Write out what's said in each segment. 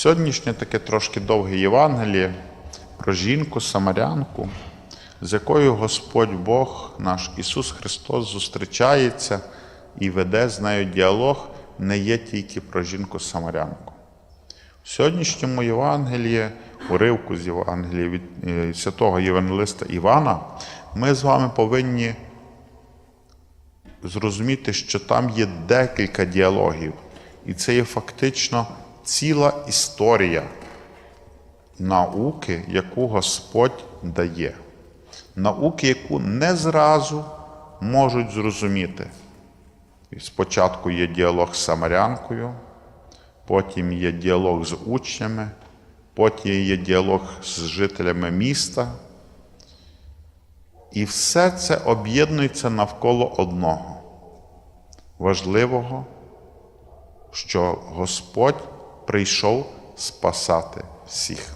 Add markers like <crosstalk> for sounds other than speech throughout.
Сьогоднішнє таке трошки довге Євангеліє про жінку Самарянку, з якою Господь Бог, наш Ісус Христос, зустрічається і веде з нею діалог, не є тільки про жінку Самарянку. В сьогоднішньому Євангелії, уривку з Євангелія від е, святого Євангелиста Івана, ми з вами повинні зрозуміти, що там є декілька діалогів, і це є фактично ціла історія науки, яку Господь дає. Науки, яку не зразу можуть зрозуміти. І Спочатку є діалог з Самарянкою, потім є діалог з учнями, потім є діалог з жителями міста. І все це об'єднується навколо одного важливого, що Господь прийшов спасати всіх.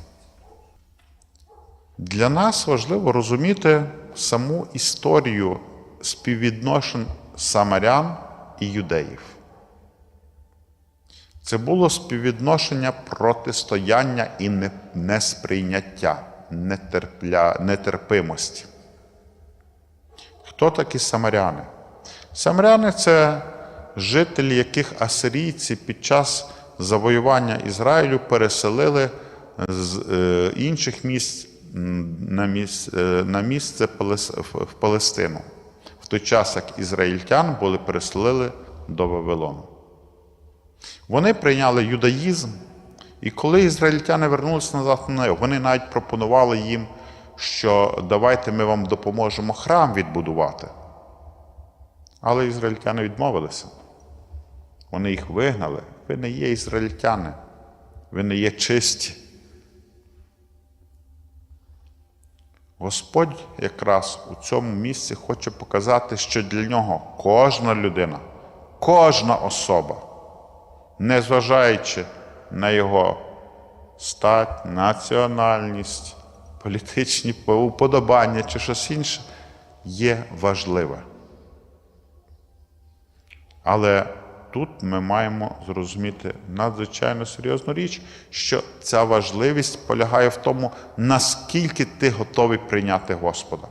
Для нас важливо розуміти саму історію співвідношень самарян і юдеїв. Це було співвідношення протистояння і несприйняття, нетерпля, нетерпимості. Хто такі самаряни? Самаряни це жителі, яких асирійці під час завоювання Ізраїлю переселили з е, інших місць на місце, на місце в Палестину, в той час як ізраїльтян були переселили до Вавилону. Вони прийняли юдаїзм, і коли ізраїльтяни вернулися назад на неї, вони навіть пропонували їм, що давайте ми вам допоможемо храм відбудувати. Але ізраїльтяни відмовилися. Вони їх вигнали. Ви не є ізраїльтяни, ви не є чисті. Господь якраз у цьому місці хоче показати, що для нього кожна людина, кожна особа, незважаючи на його стать, національність, політичні уподобання чи щось інше, є важливе. Але тут ми маємо зрозуміти надзвичайно серйозну річ, що ця важливість полягає в тому, наскільки ти готовий прийняти Господа.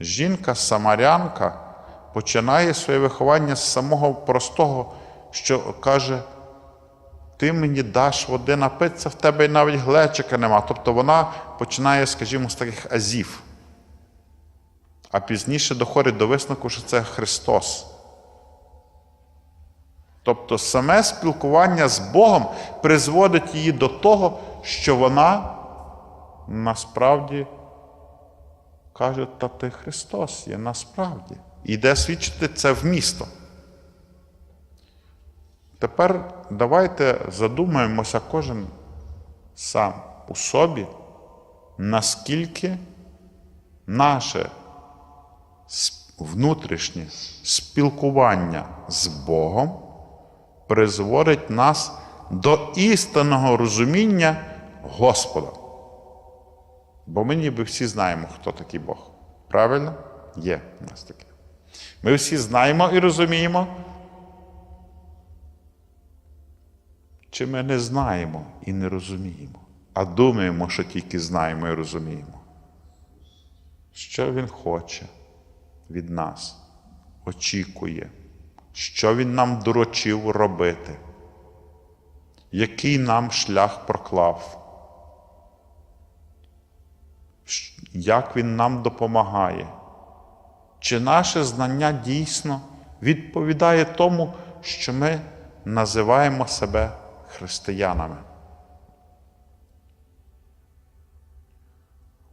Жінка Самарянка починає своє виховання з самого простого, що каже: ти мені даш води напитися, в тебе й навіть глечика нема. Тобто вона починає, скажімо, з таких азів. А пізніше доходить до висновку, що це Христос. Тобто саме спілкування з Богом призводить її до того, що вона насправді каже, та ти Христос є насправді. І йде свідчити це в місто. Тепер давайте задумаємося кожен сам у собі, наскільки наше внутрішнє спілкування з Богом призводить нас до істинного розуміння Господа. Бо ми ніби всі знаємо, хто такий Бог. Правильно? Є у нас таке. Ми всі знаємо і розуміємо. Чи ми не знаємо і не розуміємо, а думаємо, що тільки знаємо і розуміємо. Що Він хоче від нас, очікує, що Він нам доручив робити, який нам шлях проклав, як Він нам допомагає, чи наше знання дійсно відповідає тому, що ми називаємо себе християнами.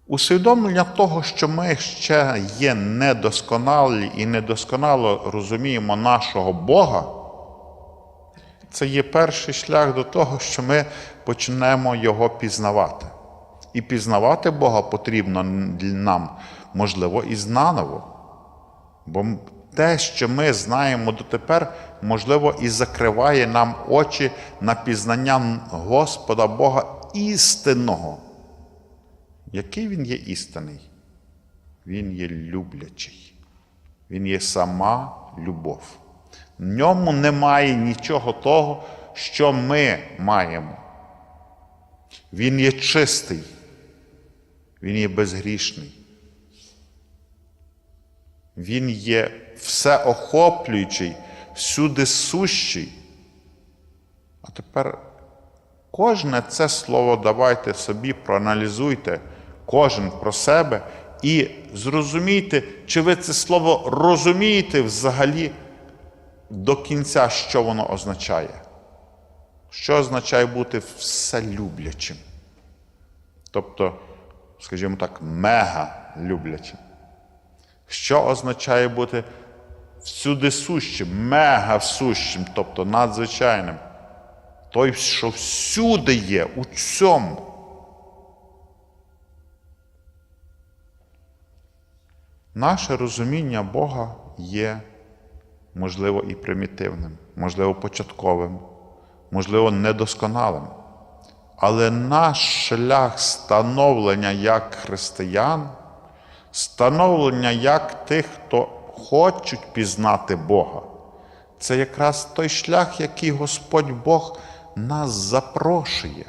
Усвідомлення того, що ми ще є недосконалі і недосконало розуміємо нашого Бога, це є перший шлях до того, що ми почнемо Його пізнавати. І пізнавати Бога потрібно нам, можливо, і знаново. Бо те, що ми знаємо дотепер, можливо, і закриває нам очі на пізнання Господа Бога істинного. Який Він є істинний? Він є люблячий. Він є сама любов. В ньому немає нічого того, що ми маємо. Він є чистий, Він є безгрішний. Він є всеохоплюючий, всюди сущий. А тепер кожне це слово давайте собі, проаналізуйте, кожен про себе і зрозумійте, чи ви це слово розумієте взагалі до кінця, що воно означає. Що означає бути вселюблячим? Тобто, скажімо так, мега люблячим. Що означає бути всюди сущим, мега всущим, тобто надзвичайним? Той, що всюди є, у цьому. Наше розуміння Бога є, можливо, і примітивним, можливо, початковим, можливо, недосконалим. Але наш шлях становлення як християн, становлення як тих, хто хочуть пізнати Бога, це якраз той шлях, який Господь Бог нас запрошує.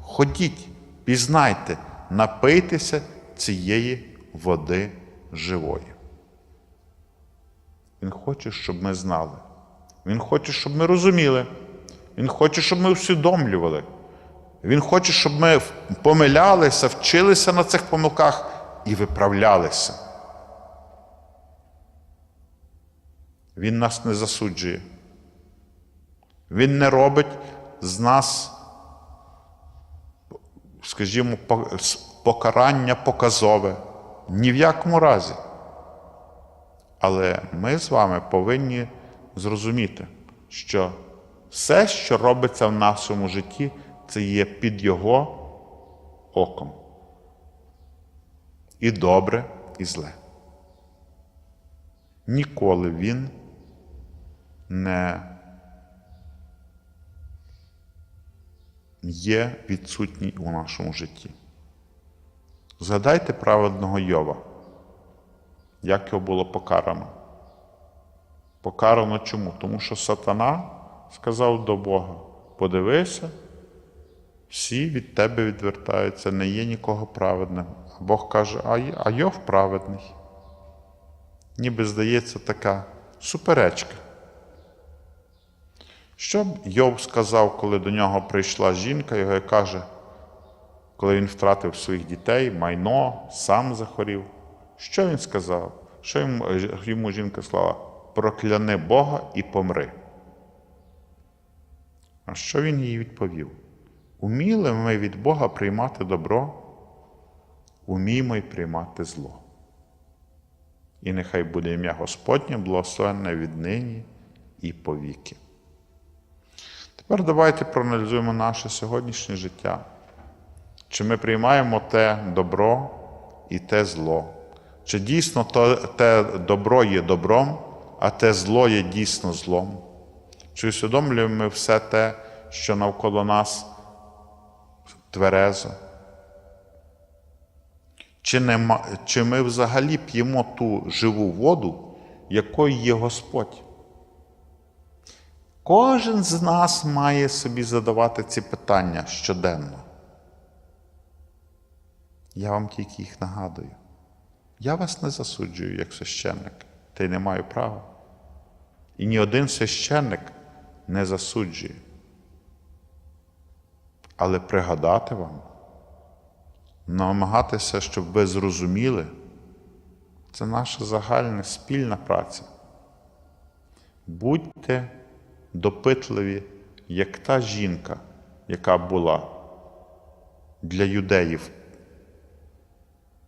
Ходіть, пізнайте, напийтеся цієї води живої. Він хоче, щоб ми знали. Він хоче, щоб ми розуміли. Він хоче, щоб ми усвідомлювали. Він хоче, щоб ми помилялися, вчилися на цих помилках і виправлялися. Він нас не засуджує. Він не робить з нас, скажімо, покарання показове. Ні в якому разі. Але ми з вами повинні зрозуміти, що все, що робиться в нашому житті, це є під Його оком. І добре, і зле. Ніколи Він не є відсутній у нашому житті. Згадайте праведного Йова, як його було покарано. Покарано чому? Тому що сатана сказав до Бога: подивися, всі від тебе відвертаються, не є нікого праведним. А Бог каже, а Йов праведний. Ніби здається така суперечка. Що б Йов сказав, коли до нього прийшла жінка, його і каже, коли він втратив своїх дітей, майно, сам захворів. Що він сказав? Що йому, йому жінка сказала? Прокляни Бога і помри. А що він їй відповів? Уміли ми від Бога приймати добро, уміємо й приймати зло. І нехай буде ім'я Господнє благословенне віднині і повіки. Тепер давайте проаналізуємо наше сьогоднішнє життя. Чи ми приймаємо те добро і те зло? Чи дійсно те добро є добром, а те зло є дійсно злом? Чи усвідомлюємо ми все те, що навколо нас тверезо? Чи, нема, чи ми взагалі п'ємо ту живу воду, якою є Господь? Кожен з нас має собі задавати ці питання щоденно. Я вам тільки їх нагадую. Я вас не засуджую як священник, та й не маю права. І ні один священник не засуджує. Але пригадати вам, намагатися, щоб ви зрозуміли, це наша загальна спільна праця. Будьте допитливі, як та жінка, яка була для юдеїв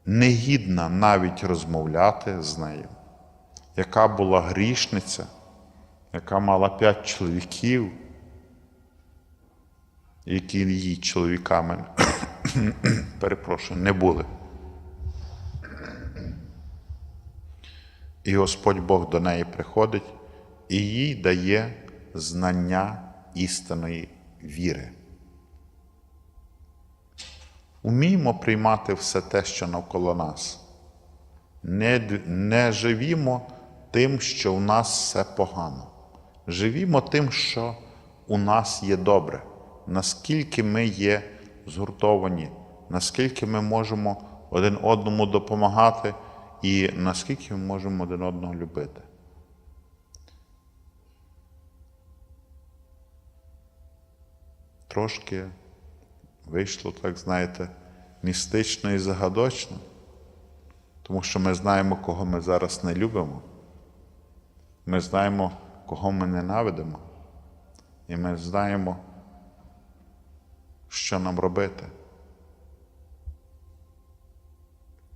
негідна навіть розмовляти з нею, яка була грішниця, яка мала п'ять чоловіків, які її чоловіками, <coughs> перепрошую, не були. І Господь Бог до неї приходить і їй дає знання істинної віри. Уміємо приймати все те, що навколо нас. Не, не живімо тим, що у нас все погано. Живімо тим, що у нас є добре, наскільки ми є згуртовані, наскільки ми можемо один одному допомагати і наскільки ми можемо один одного любити. Трошки вийшло, так знаєте, містично і загадочно, тому що ми знаємо, кого ми зараз не любимо. Ми знаємо, кого ми ненавидимо. І ми знаємо, що нам робити.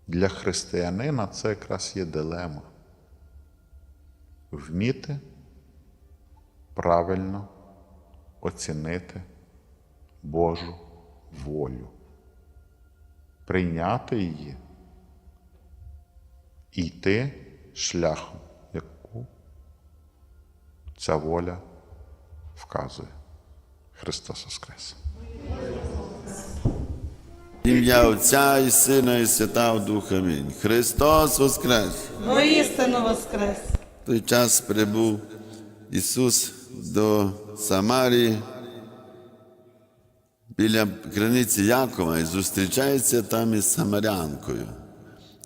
Для християнина це якраз є дилема. Вміти правильно оцінити Божу волю, прийняти її і йти шляхом, яку ця воля вказує. Христос Воскрес! Ім'я Отця і Сина, і Святого Духа. Амінь. Христос Воскрес! Воістину воскрес! В той час прибув Ісус до Самарії біля криниці Якова і зустрічається там із Самарянкою.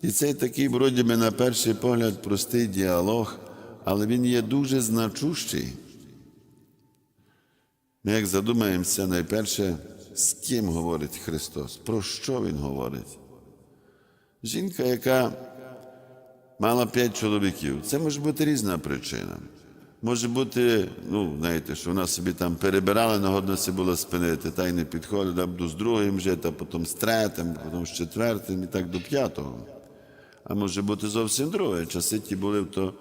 І цей такий, вроді би, на перший погляд, простий діалог, але він є дуже значущий. Ми як задумаємося найперше, з ким говорить Христос, про що Він говорить. Жінка, яка мала п'ять чоловіків, це може бути різна причина. Може бути, ну, знаєте, що вона собі там перебирала, нагодно була спинити, та й не підходить, а буду з другим жити, а потім з третім, потім з четвертим і так до п'ятого. А може бути зовсім друге. Часи ті були, то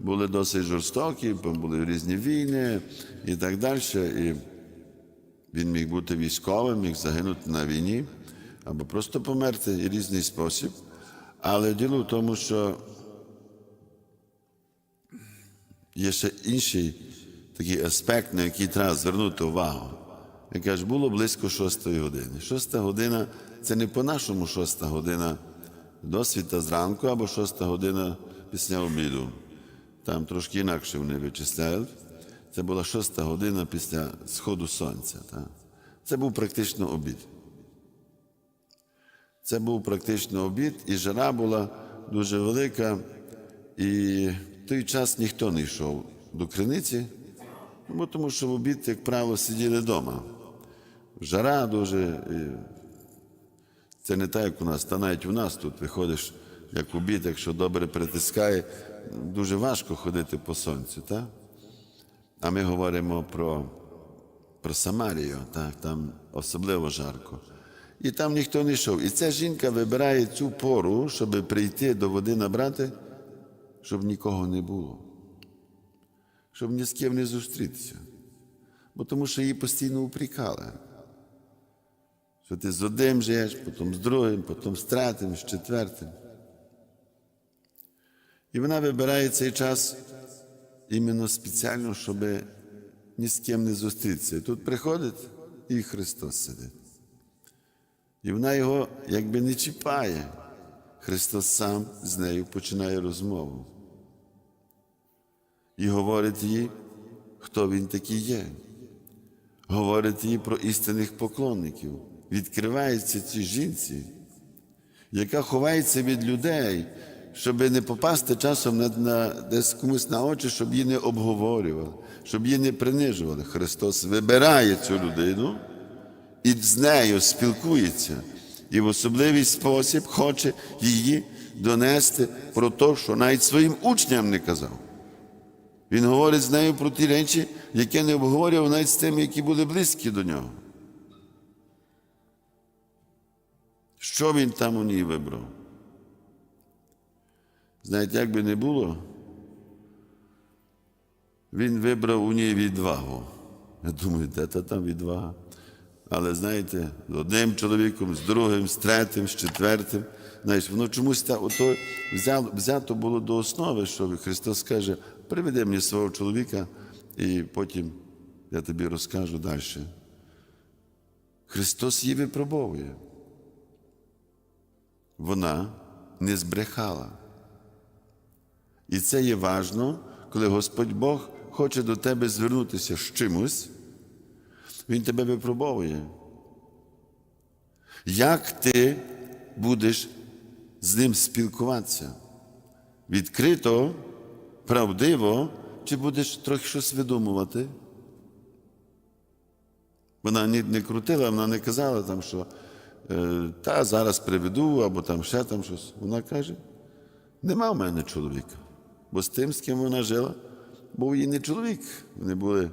були досить жорстокі, були різні війни і так далі. І він міг бути військовим, міг загинути на війні або просто померти і різний спосіб. Але діло в тому, що є ще інший такий аспект, на який треба звернути увагу. Я кажу, було близько шостої години. Шоста година це не по-нашому шоста година до світа зранку або шоста година після обіду. Там трошки інакше вони вичисляють. Це була шоста година після сходу сонця. Так? Це був практично обід. Це був практично обід, і жара була дуже велика. І той час ніхто не йшов до криниці, бо тому що в обід, як правило, сиділи вдома. Жара дуже. Це не так, як у нас, та навіть у нас тут виходиш, як обід, якщо добре притискає, дуже важко ходити по сонцю. Так? А ми говоримо про, про Самарію, так? там особливо жарко. І там ніхто не йшов. І ця жінка вибирає цю пору, щоб прийти до води набрати, щоб нікого не було, щоб ні з ким не зустрітися. Бо тому що її постійно упрікали. Що ти з одним живеш, потім з другим, потім з третім, з четвертим. І вона вибирає цей час іменно спеціально, щоб ні з ким не зустрітися. І тут приходить і Христос сидить. І вона його якби не чіпає. Христос сам з нею починає розмову. І говорить їй, хто він такий є. Говорить їй про істинних поклонників. Відкривається цій жінці, яка ховається від людей, щоб не попасти часом на, на, десь комусь на очі, щоб її не обговорювали, щоб її не принижували. Христос вибирає цю людину і з нею спілкується, і в особливий спосіб хоче її донести про те, що навіть своїм учням не казав. Він говорить з нею про ті речі, які не обговорював навіть з тими, які були близькі до нього. Що він там у ній вибрав? Знаєте, як би не було, він вибрав у ній відвагу. Я думаю, де та там відвага? Але знаєте, з одним чоловіком, з другим, з третім, з четвертим. Знаєш, воно чомусь та, ото взято було до основи, що Христос каже, приведи мені свого чоловіка, і потім я тобі розкажу далі. Христос її випробовує. Вона не збрехала. І це є важно, коли Господь Бог хоче до тебе звернутися з чимось, Він тебе випробовує. Як ти будеш з ним спілкуватися? Відкрито, правдиво, чи будеш трохи щось видумувати? Вона не, не крутила, вона не казала там, що е, та зараз приведу, або там ще там щось. Вона каже: нема в мене чоловіка. Бо з тим, з ким вона жила, був її не чоловік. Вони були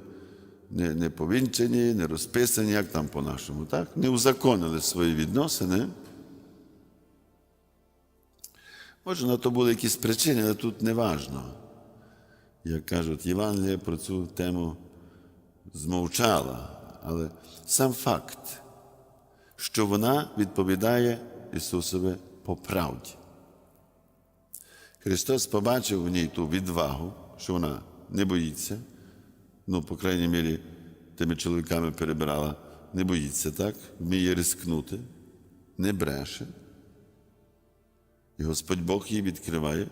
не, не повінчені, не розписані, як там по-нашому, так? Не узаконили свої відносини. Може, на то були якісь причини, але тут не важно. Як кажуть, Євангелія про цю тему змовчала. Але сам факт, що вона відповідає Ісусові по правді. Христос побачив в ній ту відвагу, що вона не боїться, ну, по крайній мірі, тими чоловіками перебирала, не боїться, так? Вміє рискнути, не бреше. І Господь Бог їй відкриває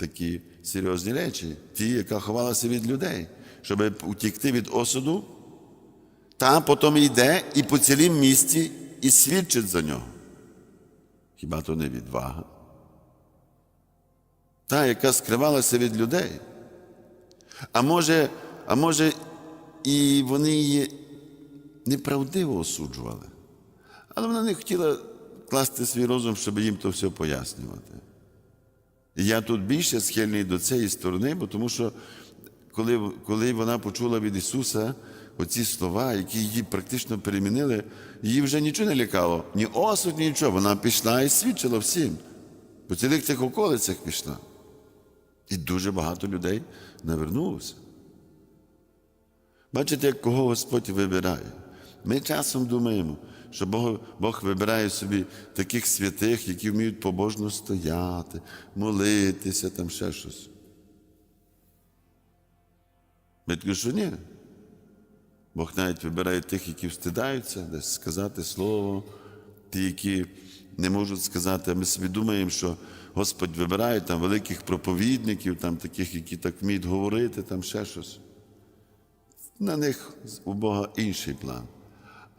такі серйозні речі, ті, яка ховалася від людей, щоб утікти від осуду, та потім йде і по цілім місті і свідчить за нього. Хіба то не відвага? Та, яка скривалася від людей. А може, а може, і вони її неправдиво осуджували. Але вона не хотіла класти свій розум, щоб їм то все пояснювати. Я тут більше схильний до цієї сторони, бо тому що коли, коли вона почула від Ісуса оці слова, які її практично перемінили, її вже нічого не лякало, ні осуд, ні нічого. Вона пішла і свідчила всім. По цілих цих околицях пішла. І дуже багато людей навернулося. Бачите, як кого Господь вибирає. Ми часом думаємо, що Бог, Бог вибирає собі таких святих, які вміють побожно стояти, молитися, там ще щось. Ми що ні. Бог навіть вибирає тих, які встидаються, десь сказати слово, ті, які не можуть сказати, а ми собі думаємо, що Господь вибирає там великих проповідників, там таких, які так вміють говорити, там ще щось. На них у Бога інший план.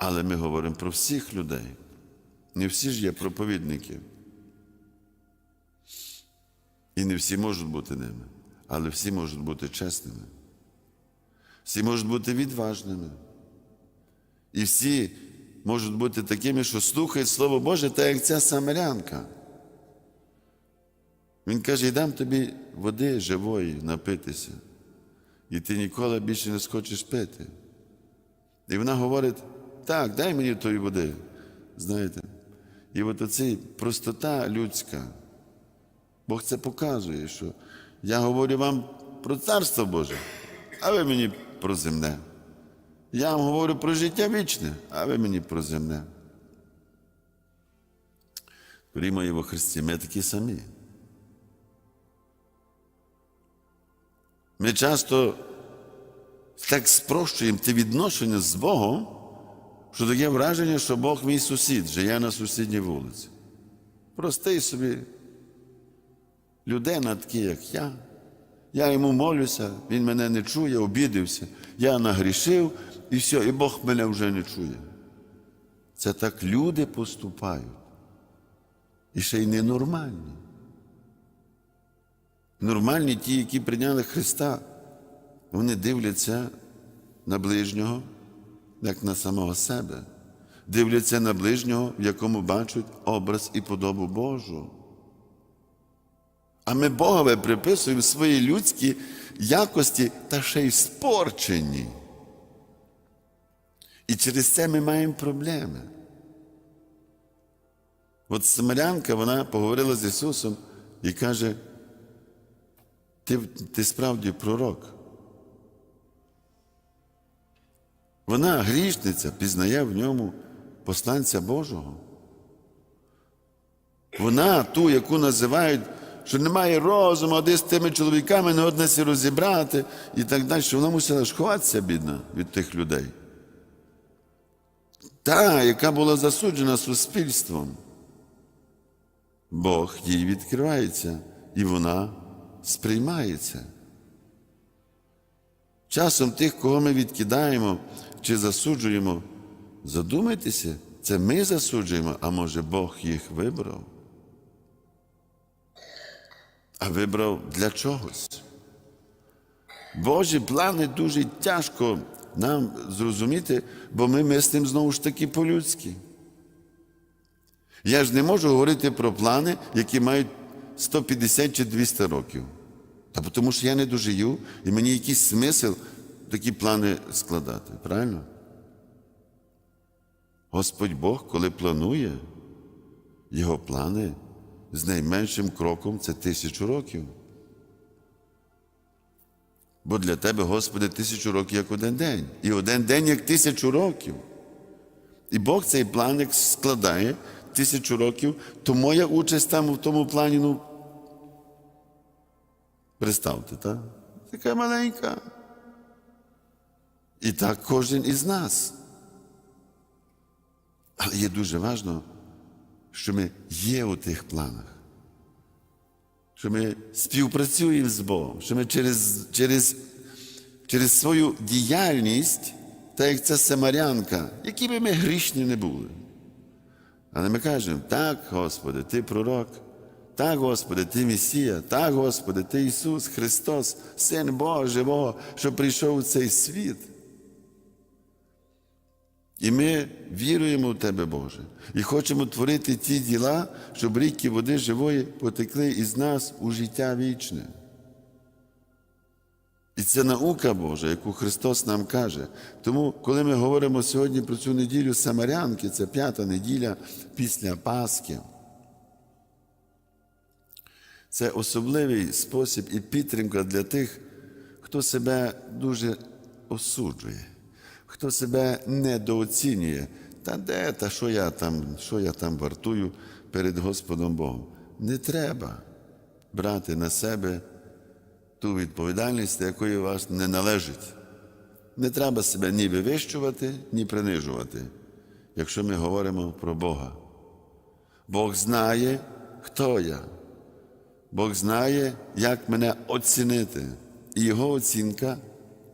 Але ми говоримо про всіх людей. Не всі ж є проповідники. І не всі можуть бути ними, але всі можуть бути чесними. Всі можуть бути відважними. І всі можуть бути такими, що слухають Слово Боже, так як ця самарянка. Він каже, я дам тобі води живої напитися, і ти ніколи більше не схочеш пити. І вона говорить, так, дай мені тої води. Знаєте, і от оця простота людська, Бог це показує, що я говорю вам про Царство Боже, а ви мені про земне. Я вам говорю про життя вічне, а ви мені про земне. Дорогі мої во Христі, ми такі самі. Ми часто так спрощуємо те відношення з Богом, що таке враження, що Бог мій сусід, живе на сусідній вулиці. Простий собі людина, такий, як я. Я йому молюся, він мене не чує, обідився. Я нагрішив і все, і Бог мене вже не чує. Це так люди поступають. І ще й ненормальні. Нормальні ті, які прийняли Христа, вони дивляться на ближнього, як на самого себе, дивляться на ближнього, в якому бачать образ і подобу Божу. А ми Богове приписуємо свої людські якості та ще й спорчені. І через це ми маємо проблеми. От Самарянка, вона поговорила з Ісусом і каже, ти, ти справді пророк. Вона грішниця пізнає в ньому посланця Божого. Вона ту, яку називають, що немає розуму, а де з тими чоловіками не одне сі розібрати і так далі, вона мусила ж ховатися, бідна, від тих людей. Та, яка була засуджена суспільством. Бог їй відкривається, і вона сприймається. Часом тих, кого ми відкидаємо чи засуджуємо, задумайтеся, Це ми засуджуємо, а може Бог їх вибрав? А вибрав для чогось. Божі плани дуже тяжко нам зрозуміти, бо ми мислимо знову ж таки по-людськи. Я ж не можу говорити про плани, які мають 150 чи 200 років. Та тому що я не дожию, і мені якийсь смисл такі плани складати. Правильно? Господь Бог, коли планує, його плани з найменшим кроком це тисячу років. Бо для тебе, Господи, тисячу років як один день. І один день як тисячу років. І Бог цей план як складає тисячу років, то моя участь там в тому плані, ну, представте, так? Така маленька. І так кожен із нас. Але є дуже важливо, що ми є у тих планах, що ми співпрацюємо з Богом, що ми через, через, через свою діяльність, так як ця самарянка, які би ми грішні не були. Але ми кажемо, так, Господи, Ти пророк, так, Господи, Ти Месія, так, Господи, Ти Ісус Христос, Син Бога Живого, що прийшов у цей світ. І ми віруємо в Тебе, Боже, і хочемо творити ті діла, щоб ріки води живої потекли із нас у життя вічне. І це наука Божа, яку Христос нам каже. Тому, коли ми говоримо сьогодні про цю неділю Самарянки, це п'ята неділя після Пасхи. Це особливий спосіб і підтримка для тих, хто себе дуже осуджує, хто себе недооцінює. Та де, та що я там, що я там вартую перед Господом Богом? Не треба брати на себе ту відповідальність, якої вас не належить. Не треба себе ні вивищувати, ні принижувати, якщо ми говоримо про Бога. Бог знає, хто я. Бог знає, як мене оцінити. І його оцінка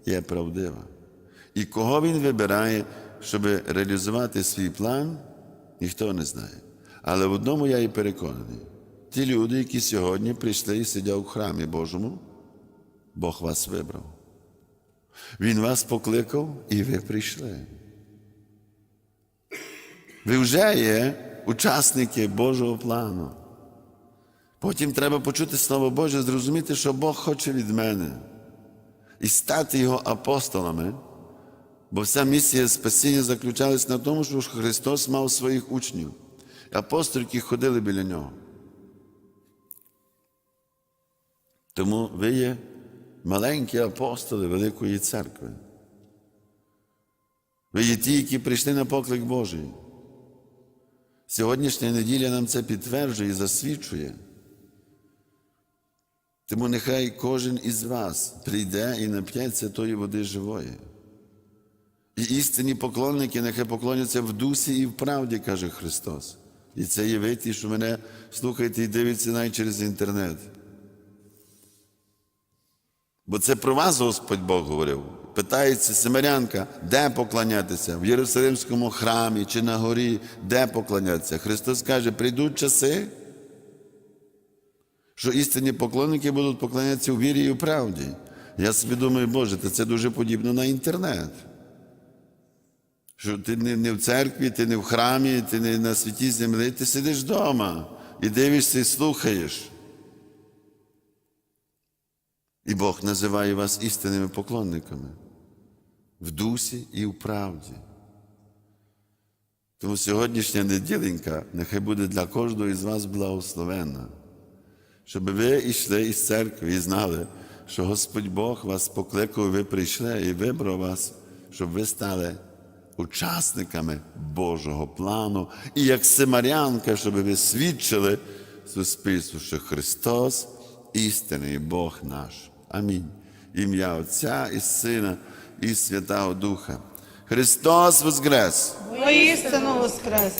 є правдива. І кого він вибирає, щоб реалізувати свій план, ніхто не знає. Але в одному я і переконаний: ті люди, які сьогодні прийшли і сидять у храмі Божому, Бог вас вибрав. Він вас покликав, і ви прийшли. Ви вже є учасники Божого плану. Потім треба почути Слово Боже, зрозуміти, що Бог хоче від мене, і стати Його апостолами, бо вся місія спасіння заключалась на тому, що Христос мав своїх учнів, апостолів, які ходили біля нього. Тому ви є маленькі апостоли Великої церкви. Ви є ті, які прийшли на поклик Божий. Сьогоднішня неділя нам це підтверджує і засвідчує. Тому нехай кожен із вас прийде і нап'ється тої води живої. І істинні поклонники нехай поклоняться в дусі і в правді, каже Христос. І це є ви що мене слухаєте і дивиться навіть через інтернет. Бо це про вас Господь Бог говорив. Питається Семерянка, де поклонятися? В Єрусалимському храмі чи на горі, де поклонятися? Христос каже, прийдуть часи, що істинні поклонники будуть поклонятися у вірі і у правді. Я собі думаю, Боже, це дуже подібно на інтернет. Що ти не, в церкві, ти не в храмі, ти не на святій землі, ти сидиш вдома і дивишся і слухаєш. І Бог називає вас істинними поклонниками в дусі і в правді. Тому сьогоднішня неділенька нехай буде для кожного із вас благословенна, щоб ви йшли із церкви і знали, що Господь Бог вас покликав, ви прийшли і вибрав вас, щоб ви стали учасниками Божого плану, і як Семарянка, щоб ви свідчили суспільству, що Христос істинний Бог наш. Амінь. Ім'я Отця і Сина, і Святого Духа. Христос Воскрес! Воістину воскрес!